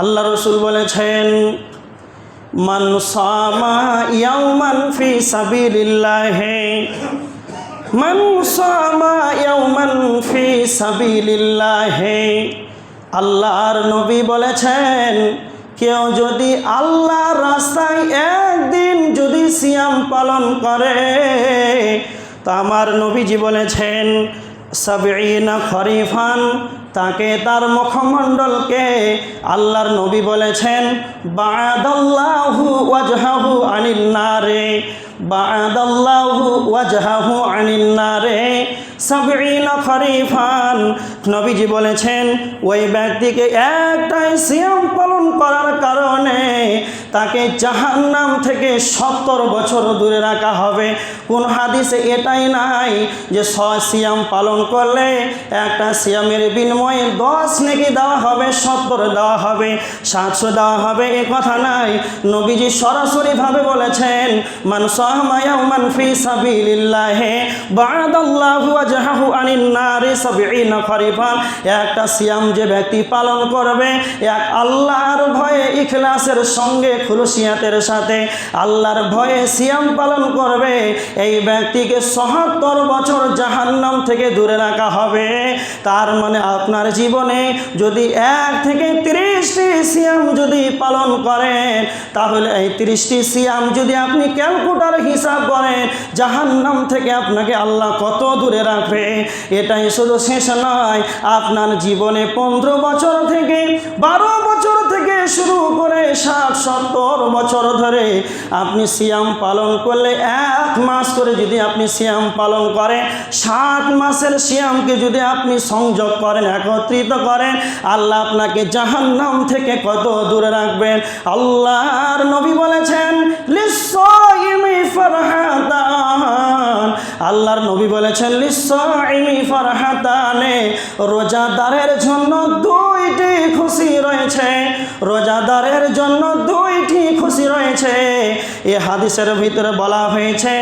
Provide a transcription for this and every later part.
আল্লাহ রসুল বলেছেন, মান সামা ইয়াউমান ফি সাবিলিল্লাহি। মান সামা ইয়াউমান ফি সাবিলিল্লাহি। আল্লাহর নবী বলেছেন, কেউ যদি আল্লাহর রাস্তায় একদিন যদি সিয়াম পালন করে, তা আমার নবীজি বলেছেন সাবিনা খরিফান তাকে তার মুখমণ্ডলকে আল্লাহর নবী বলেছেন বাদাল্লাহু ওয়াজহাহু আনিন নারে। খরিফান। নবীজি বলেছেন, ওই ব্যক্তিকে একটাই সিয়াম পালন করার কারণে তাকে জাহান্নাম থেকে সত্তর বছর দূরে রাখা হবে। কোন হাদিসে এটাই নাই যে ছ সিয়াম পালন করলে একটা সিয়ামের বিনিময়ে দশ নাকি দেওয়া হবে, সত্তর দেওয়া হবে, সাতশো দেওয়া হবে, এ কথা নাই। নবীজি সরাসরিভাবে বলেছেন মান ফি সাবিলিল্লাহে বাদাল্লাহু ওয়াজহাহু আনিন নারি সাবিঈনা খরিফান একটা সিয়াম যে ব্যক্তি পালন করবে এক আল্লাহর ভয়ে ইখলাসের সঙ্গে খুলসিয়াতের সাথে আল্লাহর ভয়ে সিয়াম পালন করবে, এই ব্যক্তিকে সহাত্তর বছর জাহান্নাম থেকে দূরে রাখা হবে। তার মানে আপনার জীবনে যদি এক থেকে তিরিশটি সিয়াম যদি পালন করেন, তাহলে এই তিরিশটি সিয়াম যদি আপনি ক্যালকুটার হিসাব করেন জাহান্নাম থেকে আপনাকে আল্লাহ কত দূরে রাখবে? এটাই শুধু শেষ নয়, আপনার জীবনে পনেরো বছর থেকে, বারো বছর থেকে শুরু করে ষাট, সত্তর বছর ধরে আপনি সিয়াম পালন করলে এক মাস করে যদি আপনি সিয়াম পালন করেন, ষাট মাসের সিয়ামকে যদি আপনি সংযোগ করেন, একত্রিত করেন, আল্লাহ আপনাকে জাহান্নাম থেকে কত দূরে রাখবেন? আল্লাহর নবী বলেছেন লিসাইমি ফারহাতান আল্লাহর নবী বলেছেন ফারহাতানে, রোজাদারের জন্য দুইটি খুশি রয়েছে। রোজাদারের জন্য দুইটি খুশি রয়েছে। এ হাদিসের ভিতরে বলা হয়েছে,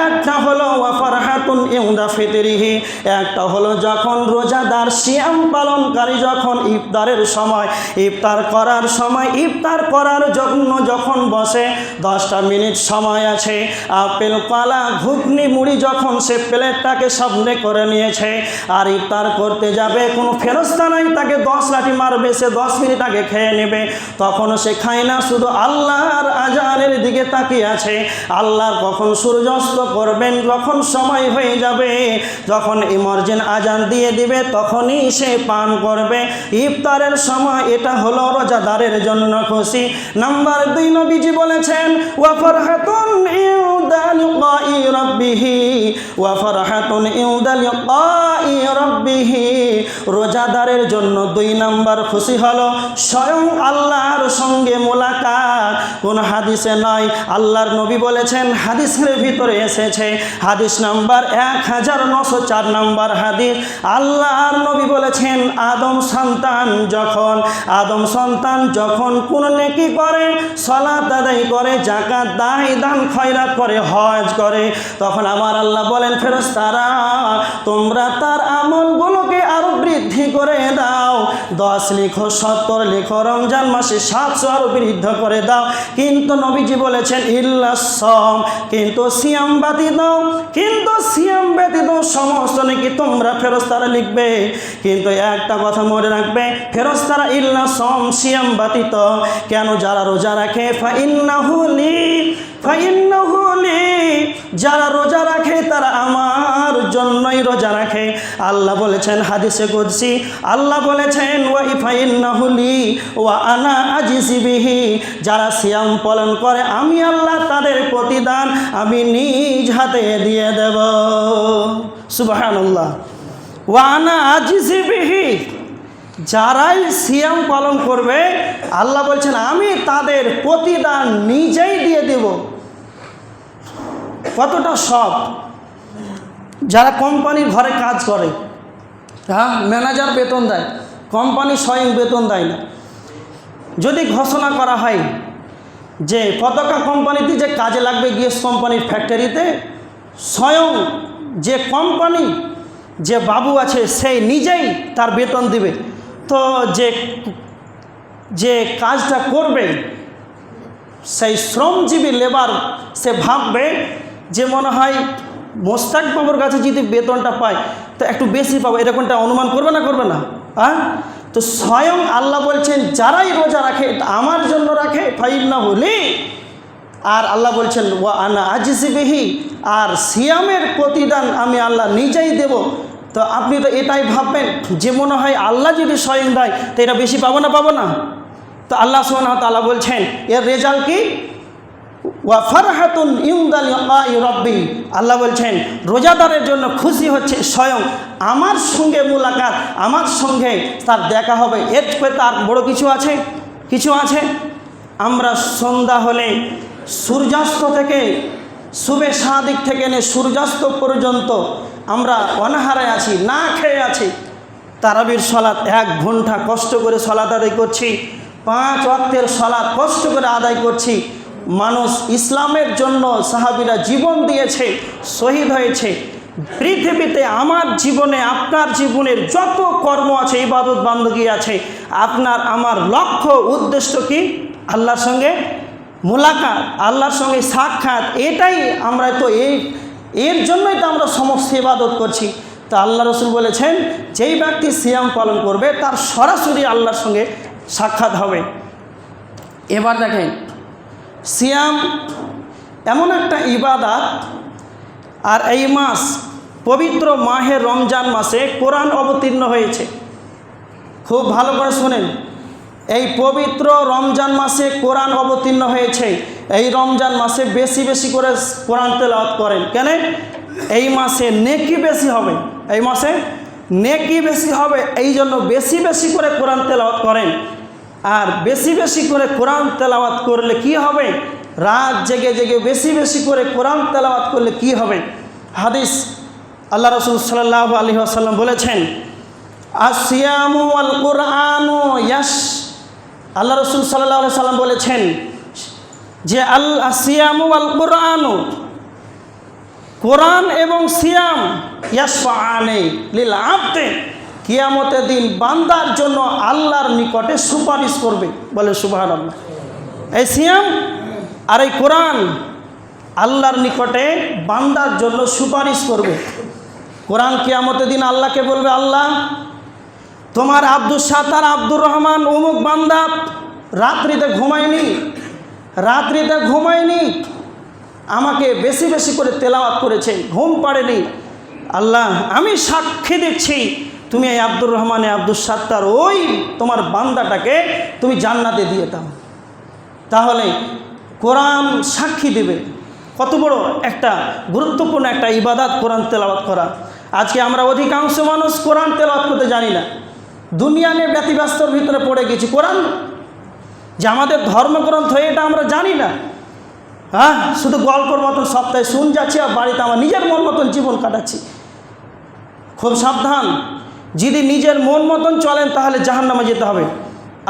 একটা হলো ওয়াফারহাতুন ইউদা ফিতরিহি একটা হলো, যখন রোজাদার সিয়াম পালনকারী যখন ইফতারের সময়, ইফতার করার সময়, ইফতার করার জন্য যখন বসে, দশটা মিনিট সময় আছে। আপেল, কলা, ঘুগনি, মুড়ি যখন সে প্লেটটাকে সামনে করে নিয়েছে। আর ইফতার করতে যাবে, কোনো ফেরস্তা নাই, তাকে দশ লাঠি মারবে, সে দশ মিনিট আগে খেয়ে নেবে। তখন সে খায় না, শুধু আল্লাহর আজানের দিকে তাকিয়ে আছে। আল্লাহর কখন সূর্যাস্ত করবেন যখন সময় হয়ে যাবে, যখন ইমার্জেন্ট আজান দিয়ে দিবে, তখনই সে পান করবে। ইফতারের সময় এটা হলো রোজাদারের জন্য খুশি। নাম্বার দুই নবীজি বলেছেন ওয়াফার হাতুন কাই রব্বিহি ওয়াফার হাতুন ইউদাল কাই রব্বিহি। রোজাদারের জন্য দুই নাম্বার খুশি হলো স্বয়ং আল্লাহর সঙ্গে মোলাকাত। কোন হাদিসে নয় আল্লাহর নবী বলেছেন, হাদিসের ভিতরে এসেছে, হাদিস নাম্বার এক হাজার নশো চার নাম্বার হাদিস। আল্লাহর নবী বলেছেন, আদম সন্তান যখন, আদম সন্তান যখন কোন নেকি করে, সলাত আদায় করে জাকাত দায় দান খয়রাত করে হজ করে, তখন আমার আল্লাহ বলেন ফেরস তারা তোমরা তার আমলগুলোকে আরও বৃদ্ধি করে দাও। দশ লিখো, সত্তর লিখো, রমজান মাসে সাতশো আরও বৃদ্ধি করে দাও। কিন্তু নবীজি বলেছেন ইল্লাসম কিন্তু সিয়াম কিন্তু সিয়াম ব্যতীত সমস্ত নাকি তোমরা ফেরস্তারা লিখবে। কিন্তু একটা কথা মনে রাখবে ফেরস্তারা ইল্লা সম, সিয়াম ব্যতীত, কেন যারা রোজা রাখে? ফাইন্নাহুলি ফাইন্নাহুলি যারা রোজা রাখে তারা আমার জন্যই রোজা রাখে। আল্লাহ বলেছেন হাদিসে কুদসি, আল্লাহ বলেছেন ওয়াই ফাইন্নাহুলি ওয়া আনা আজিসিবিহি যারা সিয়াম পালন করে, আমি আল্লাহ তাদের প্রতিদান আমি নিজ হাতে দিয়ে দেব। সুবহানাল্লাহ। ওয়া আনা আজিসিবিহি যারাই সিয়াম পালন করবে, আল্লাহ বলছেন, আমি তাদের প্রতিদান নিজেই দেব। কতটা সব যারা কোম্পানির ঘরে কাজ করে হ্যাঁ ম্যানেজার বেতন দেয় কোম্পানি স্বয়ং বেতন দেয় না। যদি ঘোষণা করা হয় যে পতাকা কোম্পানিতে যে কাজে লাগবে গিয়েস কোম্পানির ফ্যাক্টরিতে স্বয়ং যে কোম্পানি যে বাবু আছে, সেই নিজেই তার বেতন দিবে। তো যে যে কাজটা করবে সেই শ্রমজীবী লেবার সে ভাববে যে মনে হয় মোস্তাক বাবুর কাছে যদি বেতনটা পায়, তো একটু বেশি পাবো। এরকমটা অনুমান করবে না করবে না? হ্যাঁ? তো স্বয়ং আল্লাহ বলছেন, যারাই রোজা রাখে আমার জন্য রাখে ফাইল না হলে আর আল্লাহ বলছেন ও আনা আজিসিবিহি আর সিয়ামের প্রতিদান আমি আল্লাহ নিজেই দেব। তো আপনি তো এটাই ভাববেন, যে মনে হয় আল্লাহ যদি স্বয়ং দেয়, তো এটা বেশি পাবো না পাবো না? তো আল্লাহ সোহান তাল্লাহ বলছেন, এর রেজাল্ট কি? ওয়া ফারহাতুন ইউদাল রব্বি। আল্লাহ বলছেন, রোজাদারের জন্য খুশি হচ্ছে স্বয়ং আমার সঙ্গে মুলাকাত, আমার সঙ্গে তার দেখা হবে। এর তার বড় কিছু আছে? কিছু আছে? আমরা সন্ধ্যা হলে সূর্যাস্ত থেকে শুভে সাদিক থেকে নে সূর্যাস্ত পর্যন্ত আমরা অনাহারে আছি, না খেয়ে আছি। তারাবির সলাৎ এক ঘণ্টা কষ্ট করে সলাৎ আদায় করছি। পাঁচ অক্টের সলাৎ কষ্ট করে আদায় করছি। মানুষ ইসলামের জন্য সাহাবিরা জীবন দিয়েছে, শহীদ হয়েছে। পৃথিবীতে আমার জীবনে, আপনার জীবনের যত কর্ম আছে, ইবাদত বান্ধবী আছে, আপনার, আমার লক্ষ্য, উদ্দেশ্য কি? আল্লাহর সঙ্গে মোলাকাত, আল্লাহর সঙ্গে সাক্ষাৎ, এটাই আমরা তো এই, এর জন্যই তো আমরা সমস্ত ইবাদত করছি। তো আল্লাহ রসুল বলেছেন, যেই ব্যক্তি সিয়াম পালন করবে, তার সরাসরি আল্লাহর সঙ্গে সাক্ষাৎ হবে। এবার দেখেন, সিয়াম এমন একটা ইবাদাত, আর এই মাস পবিত্র মাহে রমজান মাসে কোরআন অবতীর্ণ হয়েছে। খুব ভালো করে শোনেন, এই পবিত্র রমজান মাসে কোরআন অবতীর্ণ হয়েছে। এই রমজান মাসে বেশি বেশি করে কোরআন তেলাওয়াত করেন। কেন? এই মাসে নেকি বেশি হবে। এই মাসে নেকি বেশি হবে এই জন্য বেশি বেশি করে কোরআন তেলাওয়াত করেন। আর বেশি বেশি করে কোরআন তেলাওয়াত করলে কি হবে? রাত জেগে জেগে বেশি বেশি করে কোরআন তেলাওয়াত করলে কি হবে? হাদিস আল্লাহ রসুল সাল্লাহ আলী আসাল্লাম বলেছেন আসিয়ামু আল কোরআনু ইয়াস আল্লাহ রসুল সাল্লাহ সাল্লাম বলেছেন যে, আল আসিয়ামু আল কোরআনু কোরআন এবং সিয়াম ইয়াসফাআনে লিল আবদে কিয়ামতের দিন বান্দার জন্য আল্লাহর নিকটে সুপারিশ করবে। বলে সুবাহান আল্লাহ এই সিয়াম আর এই কোরআন আল্লাহর নিকটে বান্দার জন্য সুপারিশ করবে। কোরআন কিয়ামতের দিন আল্লাহকে বলবে, আল্লাহ, তোমার আব্দুল সাতার আব্দুর রহমান অমুক বান্দা রাত্রিতে ঘুমায়নি রাত্রিতে ঘুমায়নি, আমাকে বেশি বেশি করে তেলাওয়াত করেছে, ঘুম পাড়েনি। আল্লাহ, আমি সাক্ষী দিচ্ছি তুমি এই আব্দুর রহমানে আব্দুল সাত্তার, ওই তোমার বান্দাটাকে তুমি জান্নাতে দিয়ে দাও। তাহলে কোরআন সাক্ষী দেবে। কত বড় একটা গুরুত্বপূর্ণ একটা ইবাদাত কোরআন তেলাওয়াত করা। আজকে আমরা অধিকাংশ মানুষ কোরআন তেলাওয়াত করতে জানি না। দুনিয়া নিয়ে ব্যতিব্যস্তর ভিতরে পড়ে গেছি। কোরআন যে আমাদের ধর্মগ্রন্থ, এটা আমরা জানি না। হ্যাঁ শুধু গল্পর মতন সপ্তাহে শুন যাচ্ছি আর বাড়িতে আমার নিজের মন মতন জীবন কাটাচ্ছি। খুব সাবধান। যদি নিজের মন মতন চলেন, তাহলে জাহান্নামে যেতে হবে।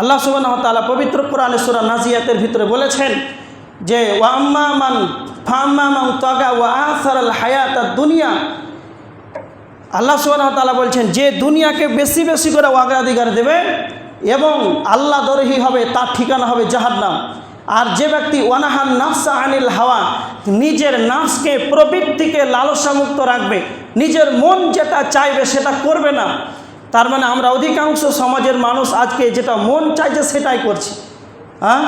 আল্লাহ সুবাহ তালা পবিত্র কোরআনে সুরা নাজিয়াতের ভিতরে বলেছেন যে ওয়াম্মা মান ফাম্মা মান তগা ওয়া আসার আল হায়াত দুনিয়া। আল্লাহ সুবাহ তালা বলছেন, যে দুনিয়াকে বেশি বেশি করে অগ্রাধিকার দেবে এবং আল্লাহ দরহি হবে, তার ঠিকানা হবে জাহান্নাম। আর যে ব্যক্তি ওয়ানাহান নাফসা আনিল হাওয়া, নিজের নাফসকে প্রবৃত্তিকে লালসামুক্ত রাখবে, নিজের মন যেটা চাইবে সেটা করবে না। তার মানে আমরা অধিকাংশ সমাজের মানুষ আজকে যেটা মন চাইছে সেটাই করছি। হ্যাঁ?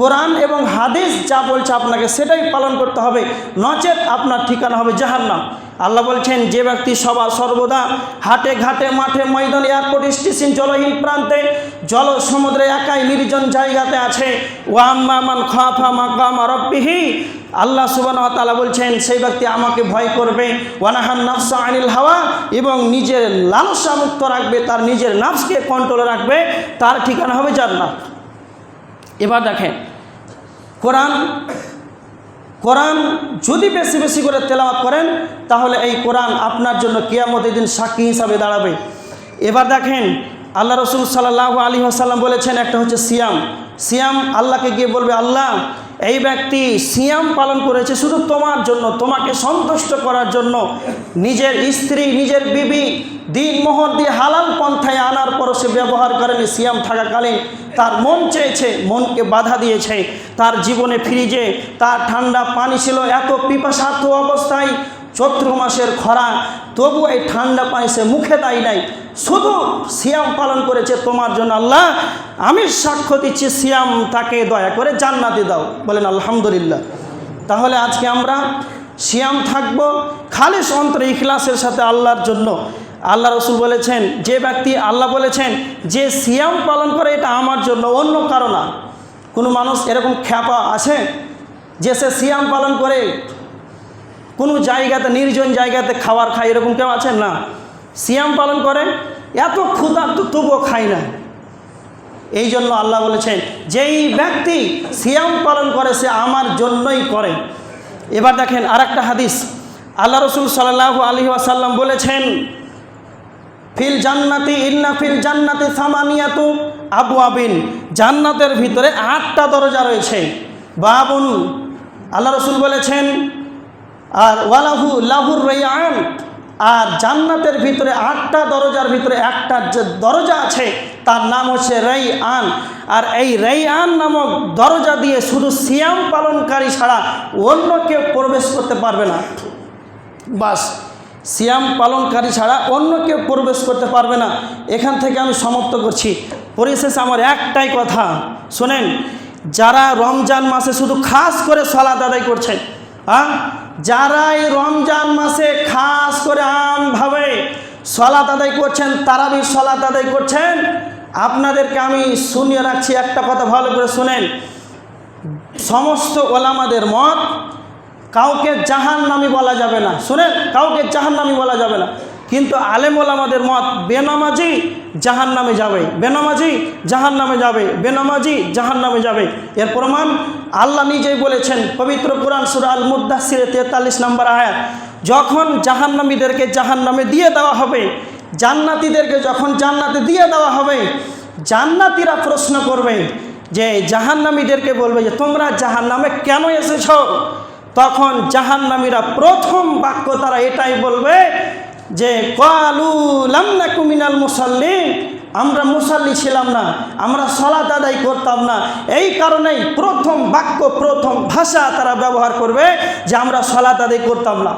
কোরআন এবং হাদিস যা বলছে আপনাকে সেটাই পালন করতে হবে। নচেত আপনার ঠিকানা হবে জাহান্নাম। আল্লাহ বলছেন, যে ব্যক্তি সবা সর্বদা হাটে ঘাটে মাঠে ময়দান এয়ারপোর্ট স্টেশন জলহীন প্রান্তে, জল সমুদ্রে একাই নির্জন জায়গাতে আছে ওয়াম্মান খাফা মাকাম রব্বিহি। আল্লাহ সুবান তালা বলছেন, সেই ব্যক্তি আমাকে ভয় করবে ওয়ানাহান নাফসা আনিল হাওয়া, এবং নিজের লালসা মুক্ত রাখবে, তার নিজের নাফসকে কন্ট্রোলে রাখবে, তার ঠিকানা হবে জান্নাত। এবার দেখেন, কোরআন কোরআন যদি বেশি বেশি করে তেলাওয়াত করেন, তাহলে এই কোরআন আপনার জন্য কিয়ামতের দিন সাক্ষী হিসাবে দাঁড়াবে। এবার দেখেন, আল্লাহ রসুল সাল্লাহ আলী আসাল্লাম বলেছেন একটা হচ্ছে সিয়াম। সিয়াম আল্লাহকে গিয়ে বলবে, আল্লাহ, এই ব্যক্তি সিয়াম পালন করেছে শুধু তোমার জন্য, তোমাকে সন্তুষ্ট করার জন্য। নিজের স্ত্রী, নিজের বিবি দিন মোহর দিয়ে হালাল পন্থায় আনার পরও সে ব্যবহার করেনি। সিয়াম থাকাকালীন তার মন চেয়েছে, মনকে বাধা দিয়েছে। তার জীবনে ফ্রিজে তার ঠান্ডা পানি ছিল, এত পিপাসার্থ অবস্থায় চৈত্র মাসের খরা, তবু এই ঠান্ডা পানি সে মুখে দেয় নাই। শুধু সিয়াম পালন করেছে তোমার জন্য আল্লাহ। আমি সাক্ষ্য দিচ্ছি, সিয়াম তাকে দয়া করে জান্নাতে দাও। বলেন, আলহামদুলিল্লাহ। তাহলে আজকে আমরা সিয়াম থাকব, খালিস অন্তরে ইখলাসের সাথে আল্লাহর জন্য। আল্লাহ রসুল বলেছেন, যে ব্যক্তি আল্লাহ বলেছেন, যে সিয়াম পালন করে, এটা আমার জন্য অন্য কারও না। কোনো মানুষ এরকম খ্যাপা আছে যে সে সিয়াম পালন করে, কোনো জায়গাতে, নির্জন জায়গাতে খাবার খায় এরকম কেউ আছেন না? সিয়াম পালন করে এত ক্ষুধার্ত তবুও খায় না। এই জন্য আল্লাহ বলেছেন, যেই ব্যক্তি সিয়াম পালন করে, সে আমার জন্যই করে। এবার দেখেন আর একটা হাদিস। আল্লাহ রসুল সাল্লাহ আলী আসাল্লাম বলেছেন ফিল জান্নাতি, ইন্না ফিল জান্নাতি সামানিয়াতু আবু আবিন জান্নাতের ভিতরে আটটা দরজা রয়েছে। বাবুন, আল্লাহ রসুল বলেছেন, আর ওয়ালাহু লাহুর রেয়ান আর জান্নাতের ভিতরে আটটা দরজার ভিতরে একটা যে দরজা আছে, তার নাম হচ্ছে রেই আন আর এই রেই আন নামক দরজা দিয়ে শুধু সিয়াম পালনকারী ছাড়া অন্য কেউ প্রবেশ করতে পারবে না। বাস সিয়াম পালনকারী ছাড়া অন্য কেউ প্রবেশ করতে পারবে না। এখান থেকে আমি সমাপ্ত করছি। পরিশেষে আমার একটাই কথা। শোনেন, যারা রমজান মাসে শুধু খাস করে সলাদ আদায় করছেন হ্যাঁ? যারা এই রমজান মাসে খাস করে আমভাবে সলাত আদায় করছেন তারাবি সলাত আদায় করছেন, আপনাদেরকে আমি শুনিয়ে রাখছি একটা কথা ভালো করে শোনেন। সমস্ত ওলামাদের মত কাউকে জাহান নামি বলা যাবে না। শুনেন, কাউকে জাহান নামি বলা যাবে না। কিন্তু আলেম ওলামাদের মত, বেনামাজি জাহান নামে যাবে, বেনামাজি জাহান নামে যাবে, বেনামাজি জাহান নামে যাবে। এর প্রমাণ আল্লাহ নিজেই বলেছেন, পবিত্র কোরআন সুরা আল মুদাসিরে তেতাল্লিশ নম্বর আয়াত, যখন জাহান্নামীদেরকে জাহান নামে দিয়ে দেওয়া হবে, জান্নাতিদেরকে যখন জান্নাতে দিয়ে দেওয়া হবে, জান্নাতিরা প্রশ্ন করবে যে, জাহান্নামীদেরকে বলবে যে, তোমরা জাহান নামে কেন এসেছ? তখন জাহান্নামীরা প্রথম বাক্য তারা এটাই বলবে যে, কালু লামনা কুমিনাল মুসাল্লি আমরা মুসাল্লি ছিলাম না, আমরা সলাত আদায় করতাম না। এই কারণেই প্রথম বাক্য, প্রথম ভাষা তারা ব্যবহার করবে যে, আমরা সলাত আদায় করতাম না।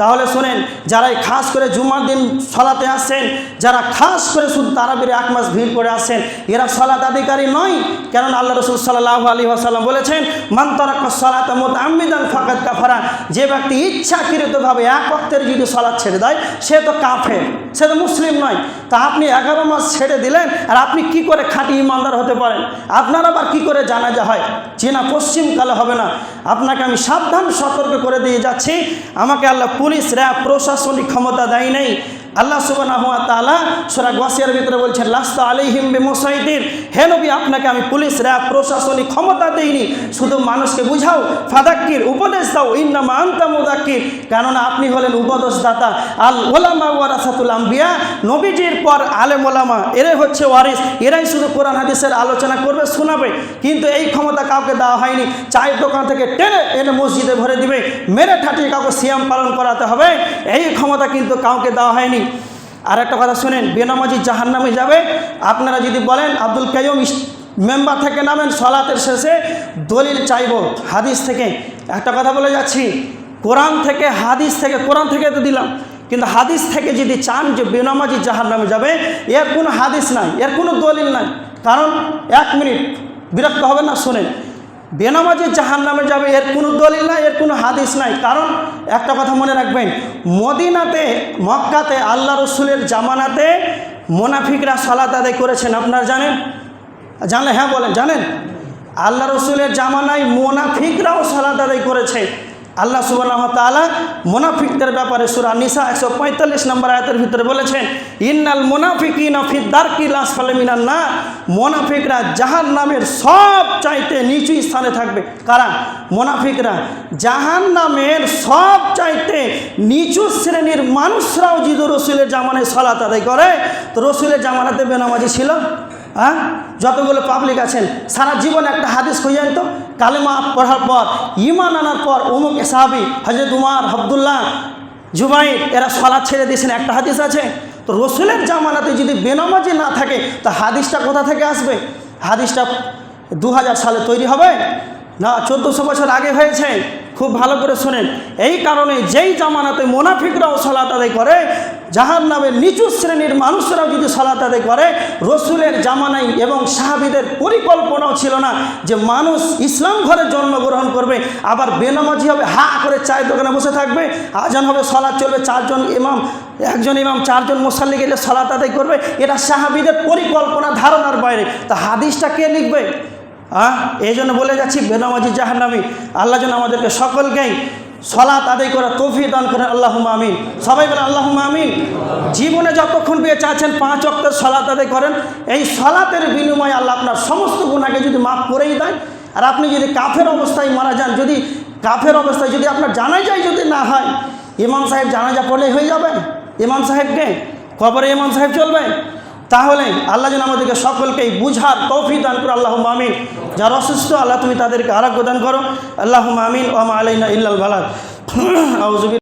তাহলে শোনেন, যারাই খাস করে জুমার দিন সলাতে আসছেন যারা খাস করে শুধু তারাবিরে এক মাস ভিড় করে আসছেন এরা সলাত আধিকারী নয়। কেননা আল্লাহ রসুল সাল্লাহ আলী আসাল্লাম বলেছেন মান্তরাক্ষ সলাত মত আমিদান ফাকাত কাফারা। যে ব্যক্তি ইচ্ছাকৃতভাবে এক অক্তের যদি সলাৎ ছেড়ে দেয়, সে তো কাফের, সে তো মুসলিম নয়। তা আপনি এগারো মাস ছেড়ে দিলেন, আর আপনি কি করে খাঁটি ইমানদার হতে পারেন? আপনার আবার কি করে জানা জানাজা হয়? চেনা পশ্চিমকালে হবে না। আপনাকে আমি সাবধান সতর্ক করে দিয়ে যাচ্ছি। আমাকে আল্লাহ পুলিশ র্যাব প্রশাসনিক ক্ষমতা দেয় নেই। আল্লাহ সুবাহ তালা সোরা গোয়াসিয়ার ভিতরে বলছেন, লাস্তা আলী হিমবে মোসাইদিন হে নবী, আপনাকে আমি পুলিশ, র্যাব, প্রশাসনিক ক্ষমতা দেইনি। শুধু মানুষকে বুঝাও, ফাদাক্কির উপদেশ দাও, ইন্নামা আন্তা মুদাক্কির। কেননা আপনি হলেন উপদেশদাতা, আল ওলামা ওয়ারাসাতুল আম্বিয়া। নবীজির পর আলেম ওলামা, এরাই হচ্ছে ওয়ারিস। এরাই শুধু কোরআন হাদিসের আলোচনা করবে, শোনাবে। কিন্তু এই ক্ষমতা কাউকে দেওয়া হয়নি। চায়ের দোকান থেকে টেনে এনে মসজিদে ভরে দিবে। মেরে ঠাটিয়ে কাউকে সিয়াম পালন করাতে হবে। এই ক্ষমতা কিন্তু কাউকে দেওয়া হয়নি। আর একটা কথা শুনেন, বেনামাজি জাহান নামে যাবে। আপনারা যদি বলেন, আব্দুল কাইম মেম্বার থেকে নামেন, সলাতের শেষে দলিল চাইব, হাদিস থেকে। একটা কথা বলে যাচ্ছি, কোরআন থেকে হাদিস থেকে, কোরআন থেকে তো দিলাম, কিন্তু হাদিস থেকে যদি চান যে বেনামাজি জাহান নামে যাবে, এর কোনো হাদিস নাই, এর কোনো দলিল নাই। কারণ, এক মিনিট, বিরক্ত হবে না, শোনেন। বেনামাজি জাহান নামে যাবে, এর কোনো দলিল নাই, এর কোনো হাদিস নাই। কারণ একটা কথা মনে রাখবেন, মদিনাতে, মক্কাতে আল্লাহ রসুলের জামানাতে মোনাফিকরা সালাত আদায় করেছেন। আপনারা জানেন? জানলে হ্যাঁ বলেন, জানেন? আল্লাহ রসুলের জামানায় মোনাফিকরাও সালাত আদায় করেছে। আল্লাহ সুবাহ তালা মোনাফিকদের ব্যাপারে সুরা নিসা একশো পঁয়তাল্লিশ নম্বর আয়তের ভিতরে বলেছেন, ইন্নাল মোনাফিকিন ফিদ্দারকিল আসফালে মিনান না মোনাফিকরা জাহান নামের সব চাইতে নিচু স্থানে থাকবে। কারা? মোনাফিকরা জাহান নামের সব চাইতে নিচু শ্রেণির মানুষরাও যদি রসুলের জামানায় সলাত আদায় করে, তো রসুলের জামানাতে বেনামাজি ছিল? হ্যাঁ? যতগুলো পাবলিক আছেন, সারা জীবন একটা হাদিস খুঁজেন তো। কালেমা পড়ার পর ইমান আনার পর অমুক সাহাবি হজরত উমার, আবদুল্লাহ, জুবাইর, এরা সলাদ ছেড়ে দিয়েছেন, একটা হাদিস আছে। তো রসুলের জামানাতে যদি বেনামাজি না থাকে, তা হাদিসটা কোথা থেকে আসবে? হাদিসটা দু হাজার সালে তৈরি হবে? না, চোদ্দোশো বছর আগে হয়েছে। খুব ভালো করে শোনেন। এই কারণে যেই জামানাতে মোনাফিকরাও সলাত আদায় করে জাহান নামের নিচু শ্রেণির মানুষরাও যদি সলাত আদায় করে, রসুলের জামানাই এবং সাহাবিদের পরিকল্পনাও ছিল না যে মানুষ ইসলাম ঘরে জন্মগ্রহণ করবে, আবার বেনামাজি হবে, হা করে চায়ের দোকানে বসে থাকবে, আজান হবে সলাৎ চলবে, চারজন ইমাম, একজন ইমাম, চারজন মোসাল্লি গেলে সলাত আদায় করবে এটা সাহাবিদের পরিকল্পনা ধারণার বাইরে। তা হাদিসটা কে লিখবে? হ্যাঁ এই জন্য বলে যাচ্ছি, বেনামাজি জাহান্নামি। আল্লাহ যেন আমাদেরকে সকলকেই সলাৎ আদায় করা তৌফি দান করেন আল্লাহ আমিন। সবাই বলেন আল্লাহ আমিন। জীবনে যতক্ষণ বেঁচে আছেন পাঁচ অক্টের সলাৎ আদায় করেন। এই সলাতের বিনিময়ে আল্লাহ আপনার সমস্ত গুণাকে যদি মাফ করেই দেয়, আর আপনি যদি কাফের অবস্থায় মারা যান, যদি কাফের অবস্থায় যদি আপনার জানা যায় যদি না হয়, ইমাম সাহেব জানাজা পড়লে হয়ে যাবে। ইমাম সাহেবকে কবরে ইমাম সাহেব চলবে। তাহলে আল্লাহ যেন আমাদেরকে সকলকেই বুঝার তৌফি দান করো আল্লাহ মামিন যারা অসুস্থ, আল্লাহ তুমি তাদেরকে আরোগ্য দান করো। আল্লাহ আমিন। ওমা আলাইনা ইল্লাল আউজুবিল্লাহ